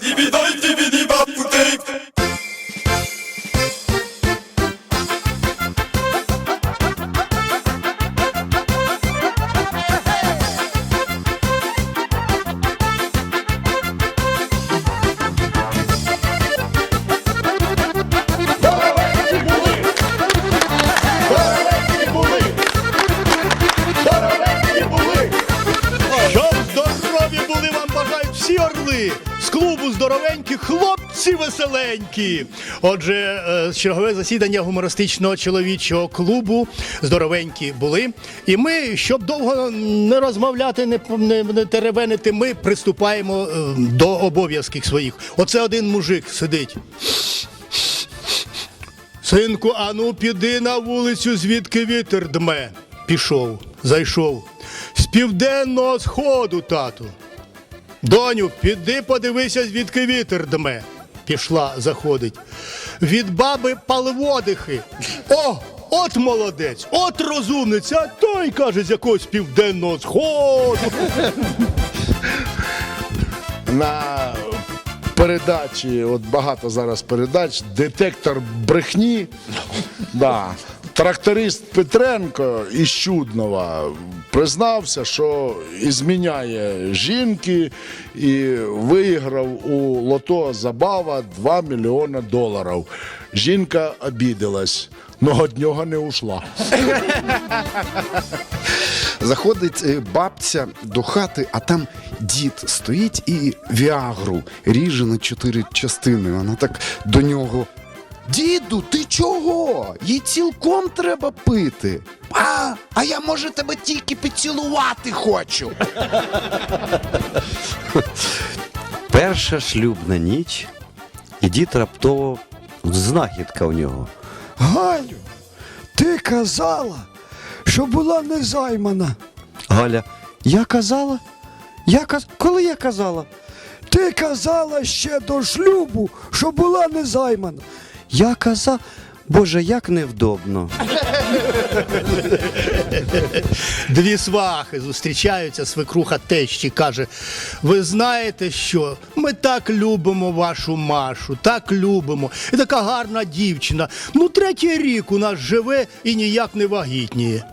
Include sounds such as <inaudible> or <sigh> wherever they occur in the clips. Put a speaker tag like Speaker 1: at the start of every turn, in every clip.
Speaker 1: dibi dayıp dibi
Speaker 2: dibap bu deyip веселенькі. Отже, е, чергове засідання гумористичного чоловічого клубу здоровенькі були. І ми, щоб довго не розмовляти, не, не, не теревенити, ми приступаємо е, до обов'язків своїх. Оце один мужик сидить. Синку, ану піди на вулицю, звідки вітер дме. Пішов, зайшов. З південного сходу, тату. Доню, піди подивися, звідки вітер дме. Пішла, заходить. Від баби паливодихи. О, от молодець, от розумниця, той каже з якогось південного сходу.
Speaker 3: на передачі, от багато зараз передач, детектор брехні. Да. Тракторист Петренко із Чуднова признався, що зміняє жінки і виграв у лото забава 2 мільйони доларів. Жінка обідалась, но від нього не ушла.
Speaker 4: Заходить е, бабця до хати, а там дід стоїть і віагру ріже на чотири частини. Вона так до нього. Діду, ти чого? Їй цілком треба пити. А, а я може тебе тільки поцілувати хочу.
Speaker 5: Перша шлюбна ніч, і дід раптово знахідка у нього.
Speaker 6: Галю, ти казала, що була незаймана.
Speaker 5: Галя, я казала? Я каз... Коли я казала?
Speaker 6: Ти казала ще до шлюбу, що була незаймана.
Speaker 5: Я казав, Боже, як невдобно.
Speaker 2: Дві свахи зустрічаються, свекруха тещі каже: Ви знаєте що? Ми так любимо вашу Машу, так любимо. І така гарна дівчина. Ну, третій рік у нас живе і ніяк не вагітніє.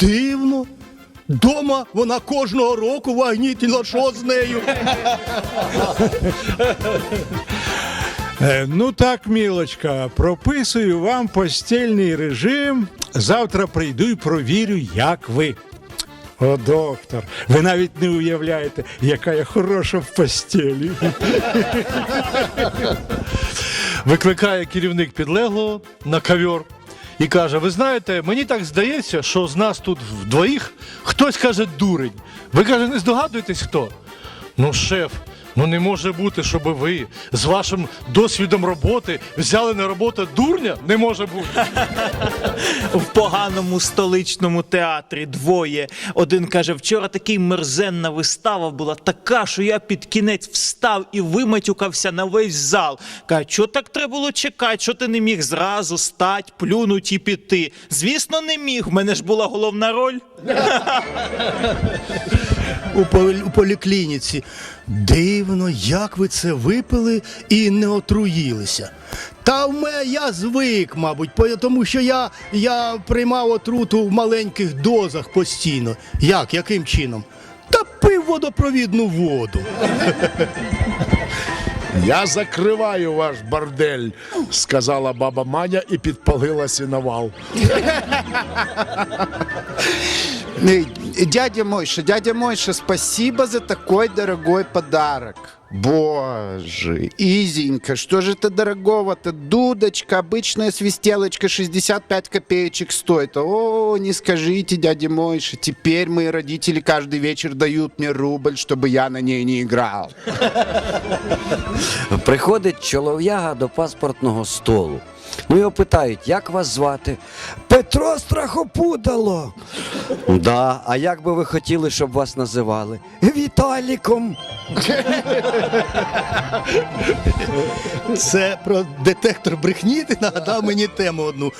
Speaker 2: Дивно. Дома вона кожного року вагітніла, що з нею?
Speaker 7: Е, Ну так, мілочка, прописую вам постільний режим. Завтра прийду і провірю, як ви. О, доктор, ви навіть не уявляєте, яка я хороша в постелі.
Speaker 8: Викликає керівник підлеглого на ковер і каже: Ви знаєте, мені так здається, що з нас тут вдвоїх хтось каже дурень. Ви каже, не здогадуєтесь хто? Ну, шеф, ну не може бути, щоб ви з вашим досвідом роботи взяли на роботу дурня? Не може бути. <laughs>
Speaker 9: в поганому столичному театрі двоє. Один каже: вчора такий мерзенна вистава була така, що я під кінець встав і виматюкався на весь зал. Каже, що так треба було чекати, що ти не міг зразу стать, плюнуть і піти. Звісно, не міг. В мене ж була головна роль. <laughs>
Speaker 2: у, полі- у поліклініці. Дивно, як ви це випили і не отруїлися. Та в мене я звик, мабуть, тому що я, я приймав отруту в маленьких дозах постійно. Як? Яким чином? Та пив водопровідну воду.
Speaker 3: Я закриваю ваш бордель, сказала баба Маня і підпалила сіновал.
Speaker 4: Э, Дядя Мойша, дядя Мойша, спасибо за такой дорогой подарок. Боже, Изенька, что же это дорогого-то? Дудочка, обычная свистелочка, 65 копеечек стоит. О, не скажите, дядя Мойша, теперь мои родители каждый вечер дают мне рубль, чтобы я на ней не играл.
Speaker 5: Приходить чолов'яга до паспортного столу. Ну його питають, як вас звати?
Speaker 6: Петро страхопудало
Speaker 5: Да, а як би ви хотіли, щоб вас називали?
Speaker 6: Віталіком.
Speaker 2: Це про детектор брехні. Ти нагадав мені тему одну.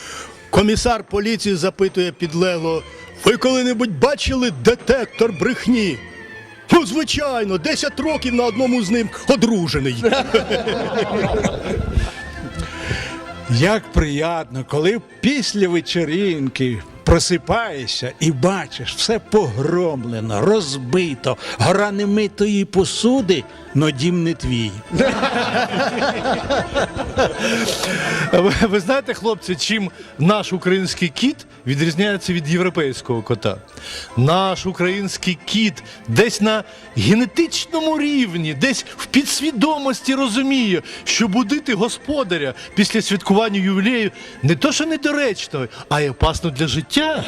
Speaker 2: Комісар поліції запитує підлегло: ви коли-небудь бачили детектор брехні? Ну, звичайно, 10 років на одному з ним одружений.
Speaker 7: Як приємно, коли після вечеринки просипаєшся і бачиш, все погромлено, розбито, гора немитої посуди, но дім не твій.
Speaker 8: Ви, ви знаєте, хлопці, чим наш український кіт відрізняється від європейського кота? Наш український кіт десь на генетичному рівні, десь в підсвідомості розуміє, що будити господаря після святкування ювілею не то, що недоречно, а й опасно для життя.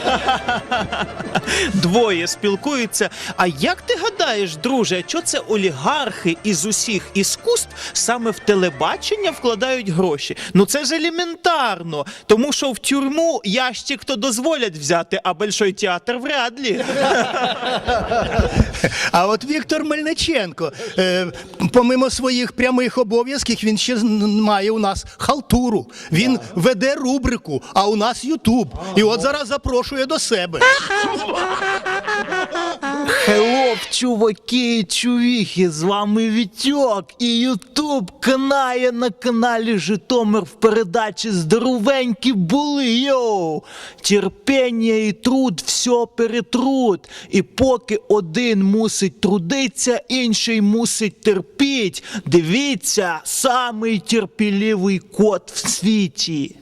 Speaker 9: Двоє спілкуються. А як ти гадаєш, друже, що це олігархи із усіх іскусств саме в телебачення вкладають гроші? Ну це ж елементарно, тому що в тюрму ящик то дозволять взяти, а Большой театр вряд ли.
Speaker 2: А от Віктор Мельниченко, е, помимо своїх прямих обов'язків, він ще має у нас халтуру. Він веде рубрику, а у нас Ютуб. І от зараз запрошує до себе. <laughs>
Speaker 9: Хелоп, чуваки і чувіхи, з вами Вітьок і Ютуб канає на каналі Житомир в передачі Здоровенькі були, йоу! Терпіння і труд все перетрут. І поки один мусить трудиться, інший мусить терпіть. Дивіться, самий терпеливий кот в світі.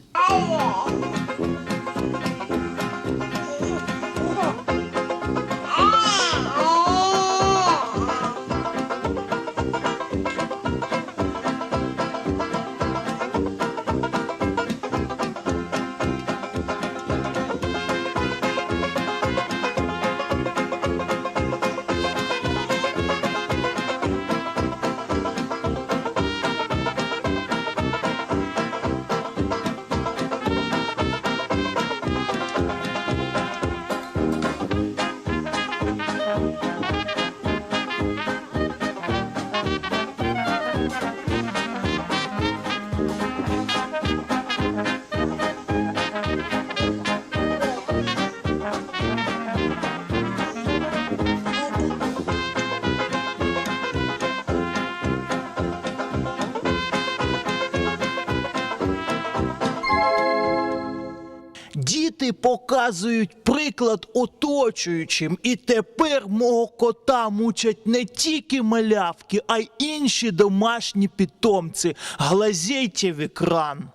Speaker 9: Діти показують приклад оточуючим, і тепер мого кота мучать не тільки малявки, а й інші домашні питомці. Глазейте в екран.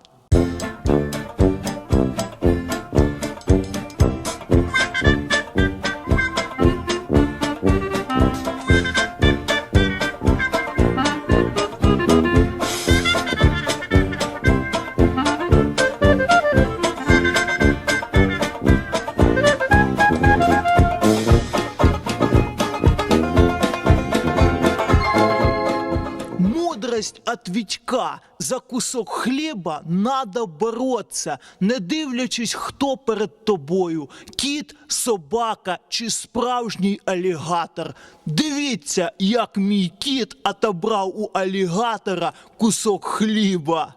Speaker 9: Кусок хліба надо бороться, не дивлячись, хто перед тобою кіт, собака чи справжній алігатор. Дивіться, як мій кіт отобрав у алігатора кусок хліба.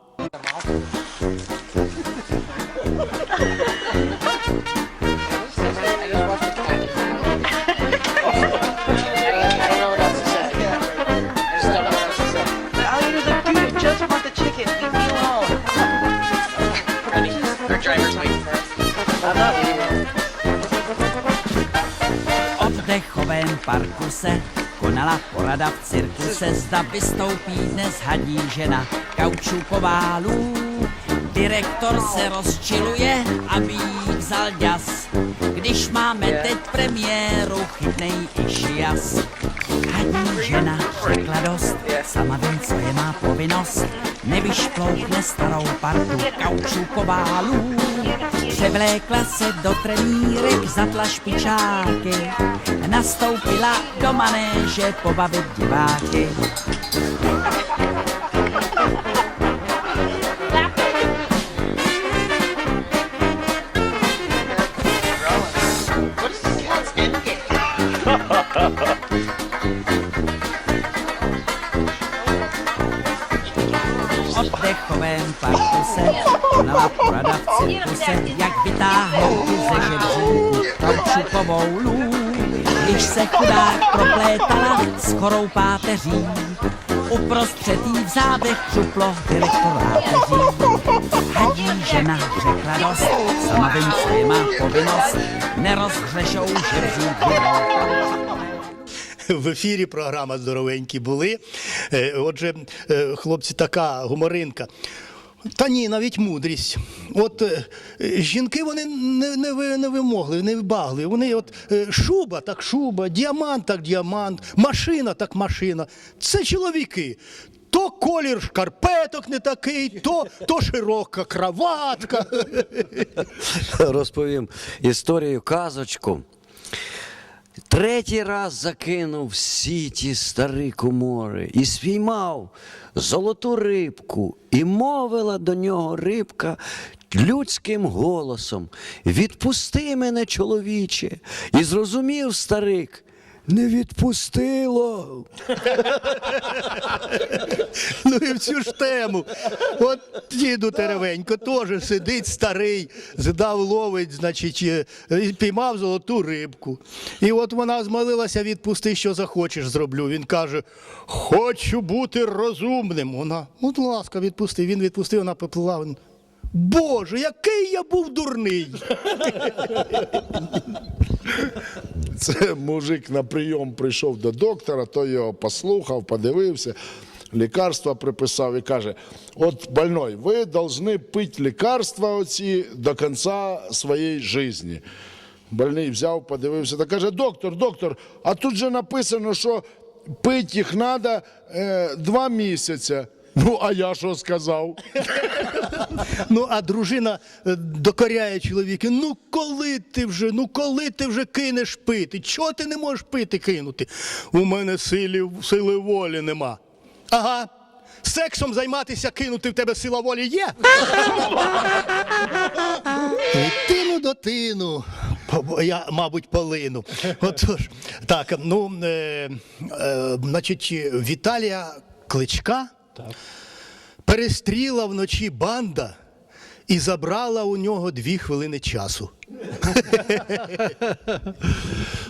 Speaker 10: Oddechovém parku se konala porada v cirkuse, zda vystoupí dnes hadí žena kaučuková lů. Direktor se rozčiluje, aby jí vzal ďas, když máme teď premiéru, chytnej i Hadí žena řekla dost, sama vím, co je má povinnost, nevyšplouchne starou partu kaučuková lů. Převlékla se do trenírek, zatla špičáky, nastoupila do manéže pobavit diváky. V <laughs> oddechovém parku se konala porada v cirkuse, jak vytáhnout tu ze žebříku kaučukovou lů. když se chudák proplétala s chorou páteří. Uprostřed jí v zádech čuplo direktor láteří. Hadí žena řekla dost, sama vím, co je má povinnost, nerozhřešou žerzí
Speaker 2: В ефірі програма Здоровенькі були. Е, Отже, е, хлопці, така гуморинка. Та ні, навіть мудрість. От е, жінки вони не, не, не вимогли, не вбагли. Вони от шуба, так шуба, діамант, так діамант, машина, так машина. Це чоловіки. То колір шкарпеток не такий, то, то широка краватка.
Speaker 5: Розповім історію казочку. Третій раз закинув всі ті старі комори і спіймав золоту рибку, і мовила до нього рибка людським голосом: Відпусти мене, чоловіче, і зрозумів старик.
Speaker 6: Не відпустило.
Speaker 2: Ну і в цю ж тему. От діду Теревенько теж сидить старий, зидав ловить, значить, е, піймав золоту рибку. І от вона змолилася, відпусти, що захочеш, зроблю. Він каже: Хочу бути розумним. Вона, будь ласка, відпусти. Він відпустив, вона поплила. Боже, який я був дурний! <laughs>
Speaker 3: Це мужик на прийом прийшов до доктора, той його послухав, подивився, лікарства приписав і каже: от больной, ви повинні пити лікарства оці до кінця своєї житті. Больний взяв, подивився та каже: доктор, доктор, а тут же написано, що пити їх треба е, два місяці. Ну, а я що сказав?
Speaker 2: Ну, а дружина е, докоряє чоловіка. Ну коли ти вже, ну коли ти вже кинеш пити? Чого ти не можеш пити кинути? У мене сили, сили волі нема. Ага. Сексом займатися кинути в тебе сила волі є. Тину до тину. Я, мабуть, полину. Отож, так, ну, е, е, значить, Віталія Кличка перестріла вночі банда і забрала у нього дві хвилини часу. <laughs>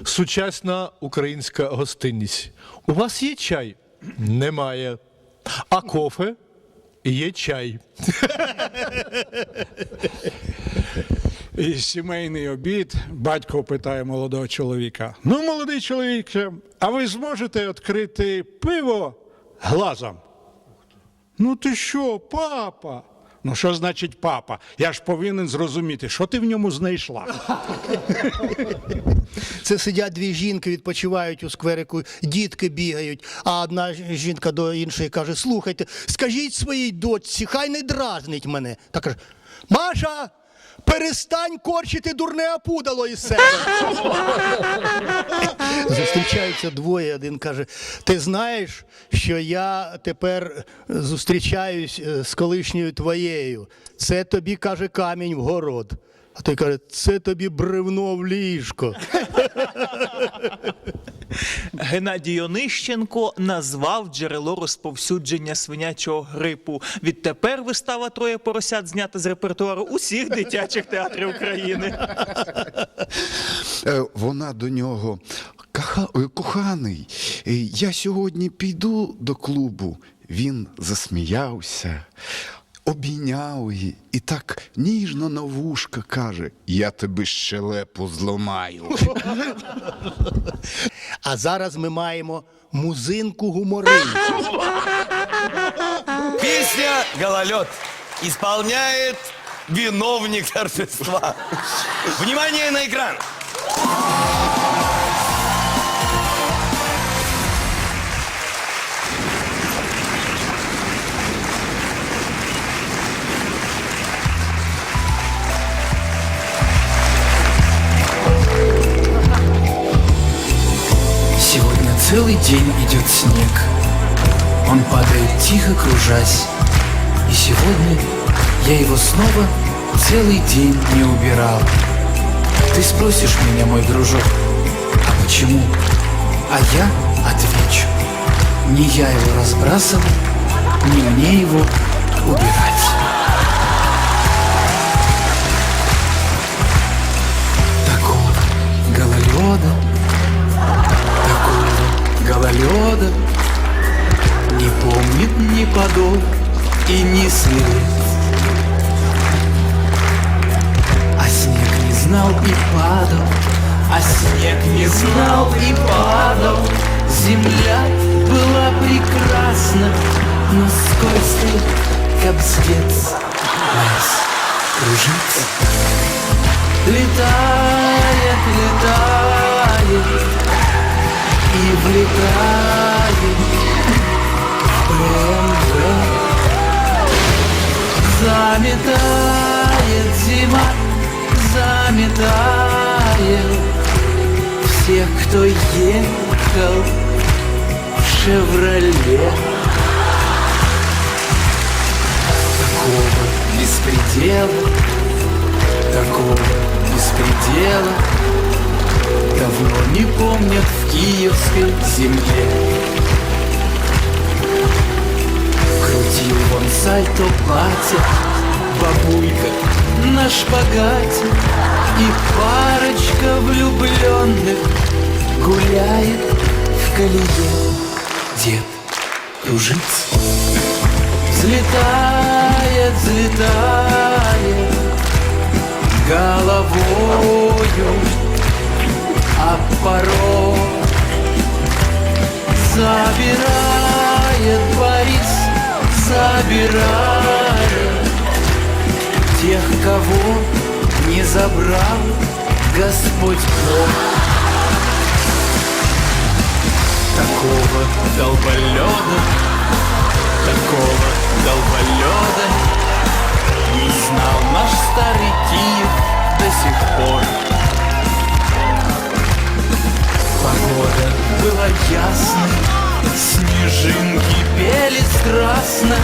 Speaker 8: Сучасна українська гостинність. У вас є чай? Немає. А кофе? Є чай.
Speaker 7: І сімейний обід батько питає молодого чоловіка: Ну, молодий чоловіче, а ви зможете відкрити пиво глазом? Ну ти що, папа? Ну, що значить папа? Я ж повинен зрозуміти, що ти в ньому знайшла. <laughs>
Speaker 2: Це сидять дві жінки, відпочивають у скверику, дітки бігають. А одна жінка до іншої каже: Слухайте, скажіть своїй дочці, хай не дразнить мене. Та каже: Маша, перестань корчити дурне опудало із себе. Зустрічаються двоє. Один каже: Ти знаєш, що я тепер зустрічаюсь е, з колишньою твоєю. Це тобі каже камінь в город. А той каже, це тобі бревно в ліжко.
Speaker 9: Геннадій Онищенко назвав джерело розповсюдження свинячого грипу. Відтепер вистава Троє поросят знята з репертуару усіх дитячих театрів України.
Speaker 4: Е, Вона до нього. Е, Коханий, е, я сьогодні піду до клубу. Він засміявся, обійняв її і так ніжно на вушка каже: Я тобі щелепу зламаю.
Speaker 2: А зараз ми маємо музинку гуморинку.
Speaker 1: Песня «Гололед» исполняет виновник торжества. Внимание на экран!
Speaker 11: День идет снег. Он падает тихо, кружась. И сегодня я его снова целый день не убирал. Ты спросишь меня, мой дружок, а почему? А я отвечу. Не я его разбрасывал, не мне его убирать. Такого гололеда полета Не помнит ни подол и ни след А снег не знал и падал А снег не знал и падал. Земля была прекрасна Но скользкая, как Лес кружится. Летает, летает И влетает БМВ Заметает зима, заметает Всех, кто ехал в «Шевроле» Такого беспредела, такого беспредела Давно не помнят в киевской земле. Крутил вон сальто платье Бабулька на шпагате И парочка влюбленных Гуляет в колее. Дед кружится Взлетает, взлетает Головою Порой Забирает Борис Забирает Тех, кого не забрал Господь Бог. Такого долболеда Такого долболеда Не знал наш старый Киев до сих пор Погода была ясной Снежинки пели страстно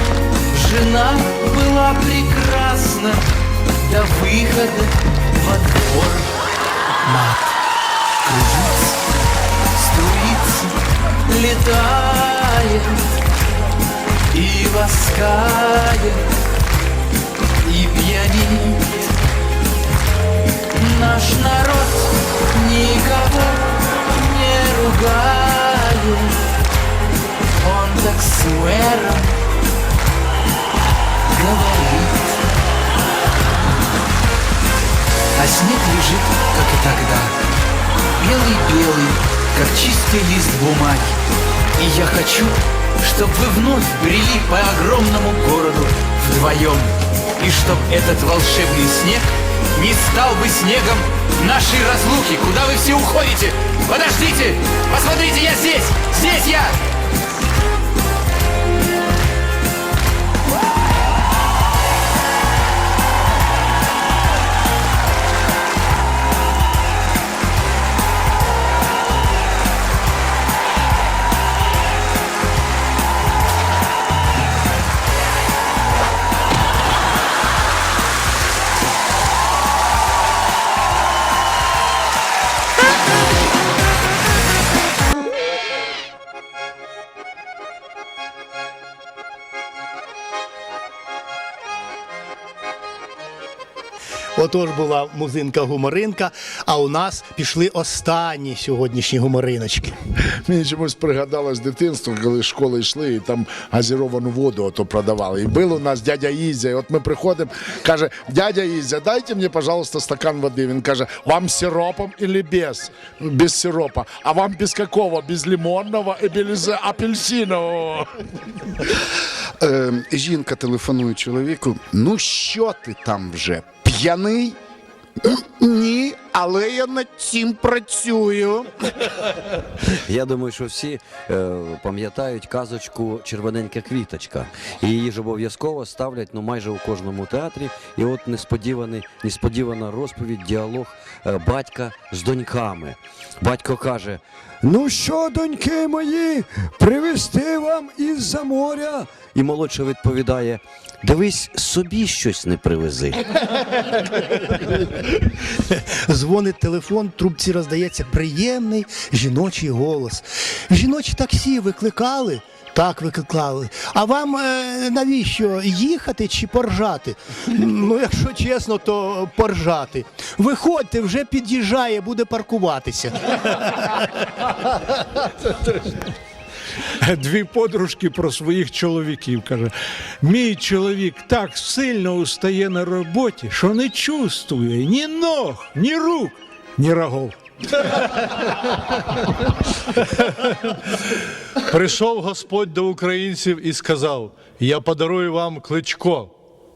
Speaker 11: Жена была прекрасна До выхода во двор. Мат кружится, струится, летает И воскает, Он так с мэром говорит А снег лежит, как и тогда Белый-белый, как чистый лист бумаги И я хочу, чтобы вы вновь брели по огромному городу вдвоем И чтоб этот волшебный снег не стал бы снегом нашей разлуки Куда вы все уходите? Подождите! Посмотрите, я здесь! Здесь я!
Speaker 2: Отож була музинка-гуморинка, а у нас пішли останні сьогоднішні гумориночки.
Speaker 3: Мені чомусь пригадалось дитинство, коли з школи йшли і там газіровану воду ото продавали. І був у нас дядя Ізя. І от ми приходимо, каже, дядя Ізя, дайте мені, пожалуйста, стакан води. Він каже, вам з сиропом или без? Без сиропа. А вам без какого? Без лимонного і без апельсинового.
Speaker 4: Е, жінка телефонує чоловіку. Ну що ти там вже? П'яний? «М, Ні, але я над цим працюю.
Speaker 5: Я думаю, що всі е, пам'ятають казочку Червоненька квіточка. І її ж обов'язково ставлять ну, майже у кожному театрі. І от несподіваний, несподівана розповідь, діалог е, батька з доньками. Батько каже:
Speaker 6: Ну що, доньки мої, привезти вам із-за моря?
Speaker 5: і молодша відповідає: Дивись, собі щось не привези. <laughs>
Speaker 2: Дзвонить телефон, трубці роздається приємний жіночий голос. Жіночі таксі викликали? Так, викликали. А вам е, навіщо їхати чи поржати? Ну, якщо чесно, то поржати. Виходьте, вже під'їжджає, буде паркуватися. <laughs> <laughs>
Speaker 7: Дві подружки про своїх чоловіків каже: мій чоловік так сильно устає на роботі, що не чувствує ні ног, ні рук, ні рогов.
Speaker 8: Прийшов Господь до українців і сказав: Я подарую вам кличко.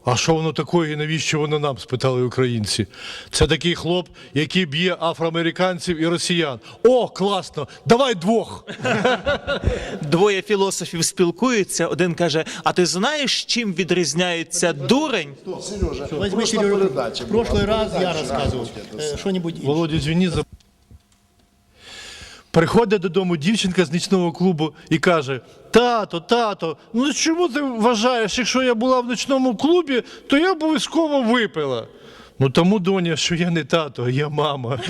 Speaker 8: А що воно таке і навіщо воно нам? спитали українці. Це такий хлоп, який б'є афроамериканців і росіян. О, класно! Давай двох.
Speaker 9: Двоє філософів спілкуються. Один каже: А ти знаєш, чим відрізняється дурень?
Speaker 3: Передача.
Speaker 2: прошлый раз я рассказывал. Что-нибудь
Speaker 8: Володя, звіні за. Приходить додому дівчинка з нічного клубу і каже: Тато, тато, ну чому ти вважаєш, якщо я була в нічному клубі, то я обов'язково випила. Ну тому, доня, що я не тато, а я мама. <laughs>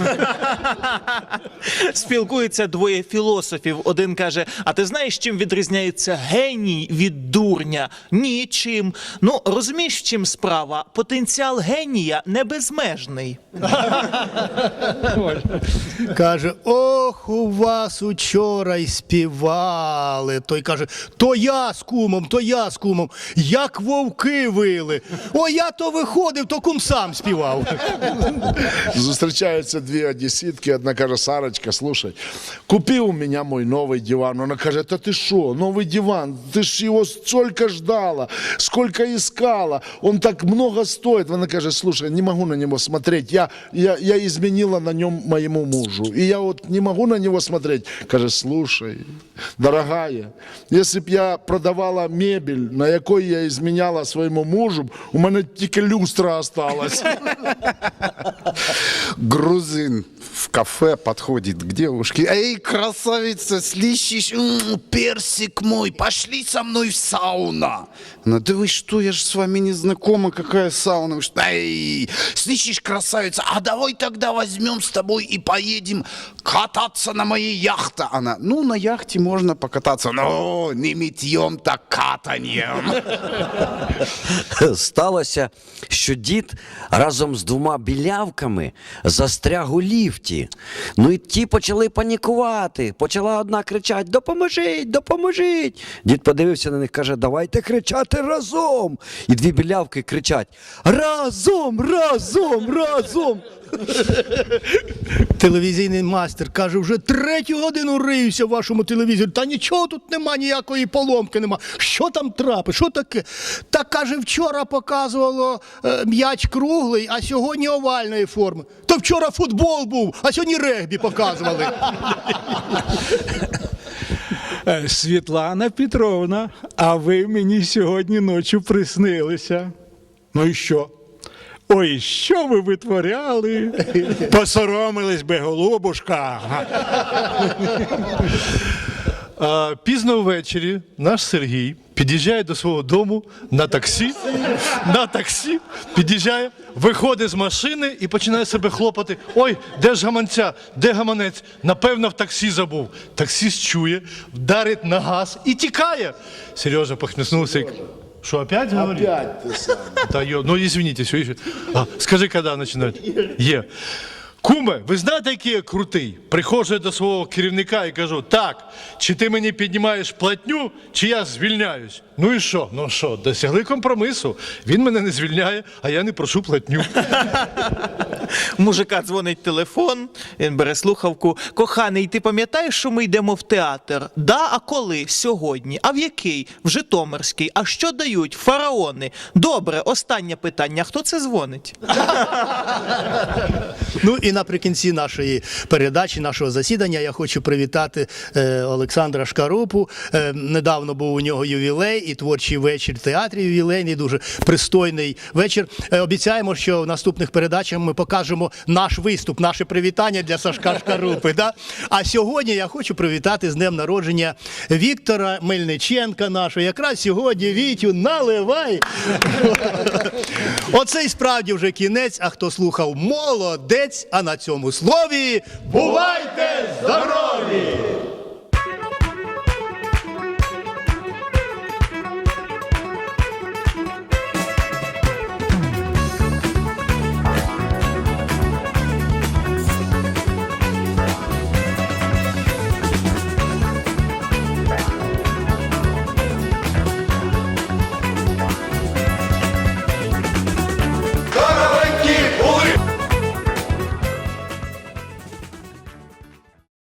Speaker 9: Спілкуються двоє філософів. Один каже: А ти знаєш, чим відрізняється геній від дурня? Нічим. Ну розумієш, в чим справа? Потенціал генія не безмежний. <laughs>
Speaker 2: Каже, ох, у вас учора й співали. Той каже, то я з кумом, то я з кумом, як вовки вили. О, я то виходив, то кум сам співав.
Speaker 3: Зустрічаються дві одеситки, одна каже, Сарочка, слушай, купи у мене мой новий диван. Вона каже, та ти що, новий диван, ти ж його столько ждала, сколько искала, он так много стоит. Вона каже, слушай, не могу на него смотреть, я, я, я изменила на нем моему мужу, и я вот не могу на него смотреть. Каже, слушай, дорогая, если б я продавала мебель, на якой я изменяла своєму мужу, у мене тільки люстра осталась.
Speaker 4: Грузин в кафе подходит к девушке. Эй, красавица, слышишь? М, персик мой, пошли со мной в сауна. Она, да вы что, я же с вами не знакома, какая сауна. Что, Эй, слышишь, красавица, а давай тогда возьмем с тобой и поедем кататься на моей яхте. Она, ну, на яхте можно покататься, но не мытьем, так катаньем.
Speaker 5: Сталося, що дід разом з двома білявками застряг у ліфті. Ну і ті почали панікувати. Почала одна кричати: Допоможіть, допоможіть. Дід подивився на них, каже, давайте кричати разом. І дві білявки кричать: Разом, разом, разом.
Speaker 2: Телевізійний мастер каже, вже третю годину риюся в вашому телевізорі. Та нічого тут нема, ніякої поломки нема. Що там трапить? Що таке? Та каже, вчора показувало е, м'яч круглий, а сьогодні овальної форми. То вчора футбол був, а сьогодні регбі показували.
Speaker 7: Е, Світлана Петровна, а ви мені сьогодні ночі приснилися. Ну і що? Ой, що ви витворяли? Посоромились би, голубушка.
Speaker 8: Пізно ввечері наш Сергій під'їжджає до свого дому на таксі. На таксі під'їжджає, виходить з машини і починає себе хлопати. Ой, де ж гаманця? Де гаманець? Напевно, в таксі забув. Таксіст чує, вдарить на газ і тікає. Сережа похміснувся. і Що, опять говорить?
Speaker 3: Опять ты сам.
Speaker 8: Да, ё, ну извините, все еще. А, скажи, когда начинать? Є. Куме, ви знаєте, який я крутий? Приходжу до свого керівника і кажу: так, чи ти мені піднімаєш платню, чи я звільняюсь? Ну і що? Ну що, досягли компромісу. Він мене не звільняє, а я не прошу платню. <laughs>
Speaker 9: Мужика дзвонить телефон, він бере слухавку. Коханий, ти пам'ятаєш, що ми йдемо в театр? Да, а коли? Сьогодні. А в який? В Житомирський. А що дають? Фараони. Добре, останнє питання. Хто це дзвонить?
Speaker 2: Ну і наприкінці нашої передачі, нашого засідання, я хочу привітати е, Олександра Шкарупу. Е, недавно був у нього ювілей і творчий вечір в театрі ювілейний, дуже пристойний вечір. Е, обіцяємо, що в наступних передачах ми покажемо наш виступ, наше привітання для Сашка Шкарупи. Да? А сьогодні я хочу привітати з днем народження Віктора Мельниченка нашого. Якраз сьогодні Вітю наливай. Оце і справді вже кінець. А хто слухав, молодець. А на цьому слові бувайте здорові!